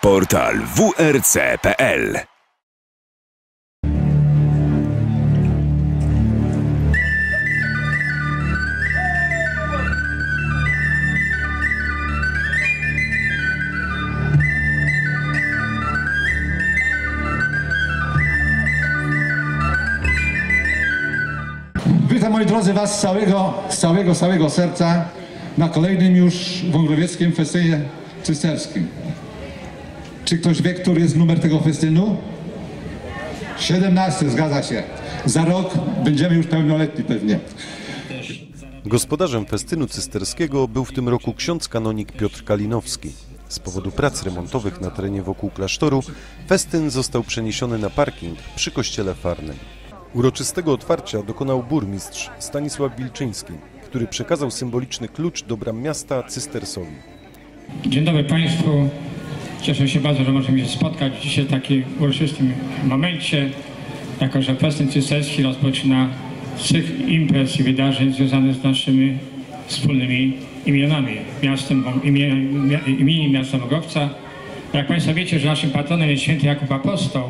Portal wrc.pl Witam moi drodzy Was z całego, z całego, całego serca na kolejnym już wągrowieckim festynie cysterskim. Czy ktoś wie, który jest numer tego festynu? 17, zgadza się. Za rok będziemy już pełnoletni pewnie. Gospodarzem festynu cysterskiego był w tym roku ksiądz kanonik Piotr Kalinowski. Z powodu prac remontowych na terenie wokół klasztoru festyn został przeniesiony na parking przy kościele Farnym. Uroczystego otwarcia dokonał burmistrz Stanisław Wilczyński, który przekazał symboliczny klucz do bram miasta Cystersowi. Dzień dobry Państwu. Cieszę się bardzo, że możemy się spotkać dzisiaj w takim uroczystym momencie, jako że festyn cysterski rozpoczyna cykl imprez i wydarzeń związanych z naszymi wspólnymi imionami, miastem, imieniem miasta Mogowca. Jak Państwo wiecie, że naszym patronem jest święty Jakub Apostoł,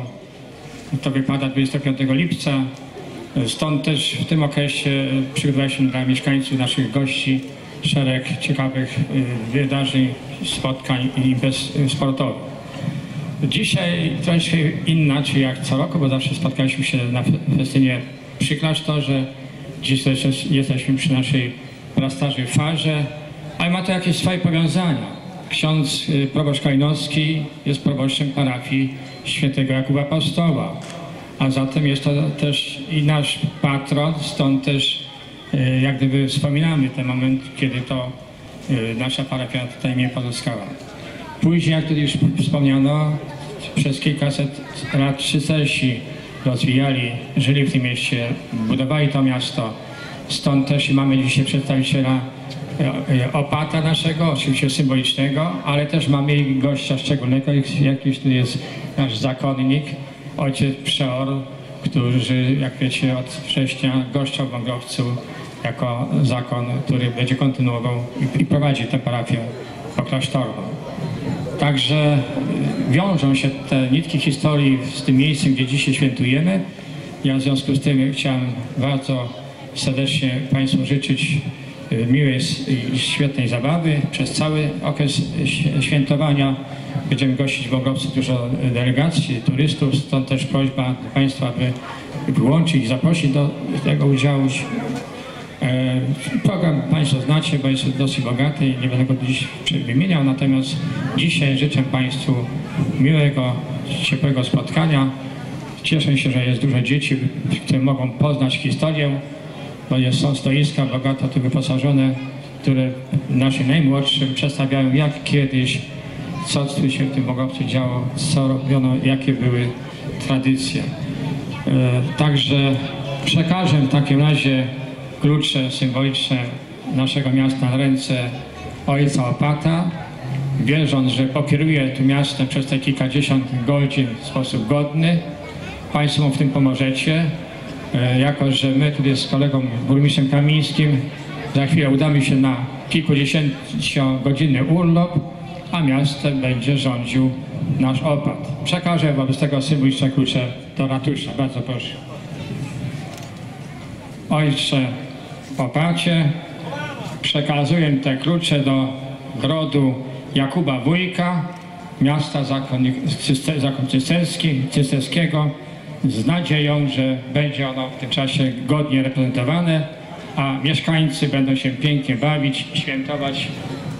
to wypada 25 lipca. Stąd też w tym okresie przygotowała się dla mieszkańców, naszych gości szereg ciekawych y, wydarzeń, spotkań i imprez sportowych. Dzisiaj troszkę inaczej jak co roku, bo zawsze spotkaliśmy się na fe- festynie przy klasztorze. Dziś jesteśmy przy naszej prastarzej farze, ale ma to jakieś swoje powiązania. Ksiądz y, proboszcz Kajnowski jest proboszczem parafii świętego Jakuba Apostoła, a zatem jest to też i nasz patron, stąd też jak gdyby wspominamy ten moment, kiedy to y, nasza parafia tutaj mnie pozyskała. Później, jak tutaj już wspomniano, przez kilkaset lat Trzycersi rozwijali, żyli w tym mieście, budowali to miasto. Stąd też mamy dzisiaj przedstawiciela e, e, opata naszego, oczywiście symbolicznego, ale też mamy gościa szczególnego, jak- jakiś tu jest nasz zakonnik, ojciec Przeor, który, jak wiecie, od września goszczał w Wągrowcu jako zakon, który będzie kontynuował i, prowadzi tę parafię poklasztorną. Także wiążą się te nitki historii z tym miejscem, gdzie dzisiaj świętujemy. Ja w związku z tym chciałem bardzo serdecznie Państwu życzyć y, miłej i świetnej zabawy przez cały okres świętowania. Będziemy gościć w Ogropcu dużo delegacji, turystów, stąd też prośba Państwa, aby wyłączyć zaprosić do tego udziału. E, Program Państwo znacie, bo jest dosyć bogaty i nie będę go dziś wymieniał, natomiast dzisiaj życzę Państwu miłego, ciepłego spotkania. Cieszę się, że jest dużo dzieci, które mogą poznać historię, bo jest, są stoiska bogato tu wyposażone, które naszym najmłodszym przedstawiają jak kiedyś, co tu się w tym Bogowcu działo, co robiono, jakie były tradycje. E, Także przekażę w takim razie klucze symboliczne naszego miasta na ręce ojca opata, wierząc, że pokieruje tu miastem przez te kilkadziesiąt godzin w sposób godny. Państwo mu w tym pomożecie, e, jako że my tutaj z kolegą burmistrzem Kamińskim za chwilę udamy się na kilkudziesięciogodzinny urlop, a miastem będzie rządził nasz opat. Przekażę wobec tego symboliczne klucze do ratusza. Bardzo proszę. Ojcze opacie, przekazuję te klucze do grodu Jakuba Wójka, miasta zakon cysterski, cysterskiego, z nadzieją, że będzie ono w tym czasie godnie reprezentowane, a mieszkańcy będą się pięknie bawić, świętować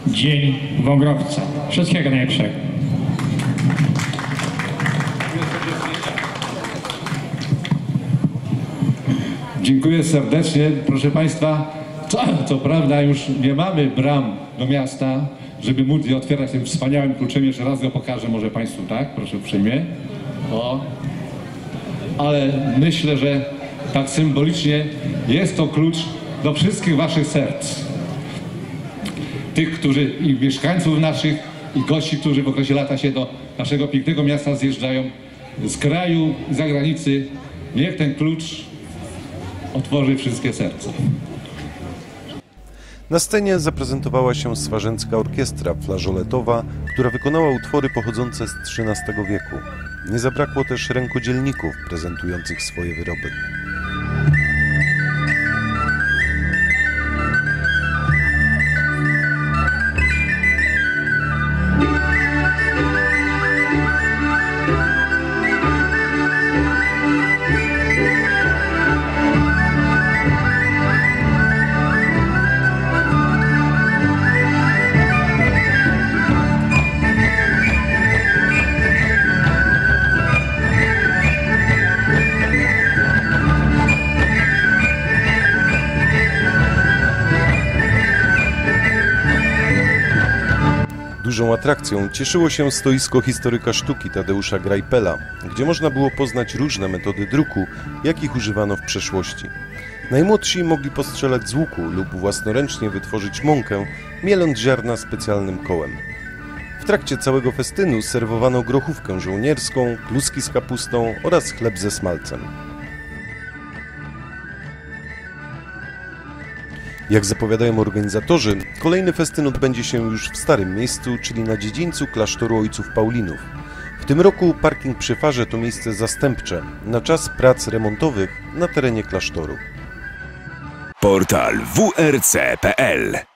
Dzień Wągrowca. Wszystkiego najlepszego. Dziękuję serdecznie. Proszę Państwa, co, co prawda już nie mamy bram do miasta, żeby móc je otwierać tym wspaniałym kluczem. Jeszcze raz go pokażę może Państwu, tak? Proszę uprzejmie. O. Ale myślę, że tak symbolicznie jest to klucz do wszystkich Waszych serc. Tych, którzy i mieszkańców naszych, i gości, którzy w okresie lata się do naszego pięknego miasta zjeżdżają z kraju i zagranicy. Niech ten klucz otworzy wszystkie serca. Na scenie zaprezentowała się swarzęcka orkiestra flażoletowa, która wykonała utwory pochodzące z XIII wieku. Nie zabrakło też rękodzielników prezentujących swoje wyroby. Dużą atrakcją cieszyło się stoisko historyka sztuki Tadeusza Grajpela, gdzie można było poznać różne metody druku, jakich używano w przeszłości. Najmłodsi mogli postrzelać z łuku lub własnoręcznie wytworzyć mąkę, mieląc ziarna specjalnym kołem. W trakcie całego festynu serwowano grochówkę żołnierską, kluski z kapustą oraz chleb ze smalcem. Jak zapowiadają organizatorzy, kolejny festyn odbędzie się już w starym miejscu, czyli na dziedzińcu klasztoru ojców Paulinów. W tym roku parking przy farze to miejsce zastępcze na czas prac remontowych na terenie klasztoru. Portal wrc.pl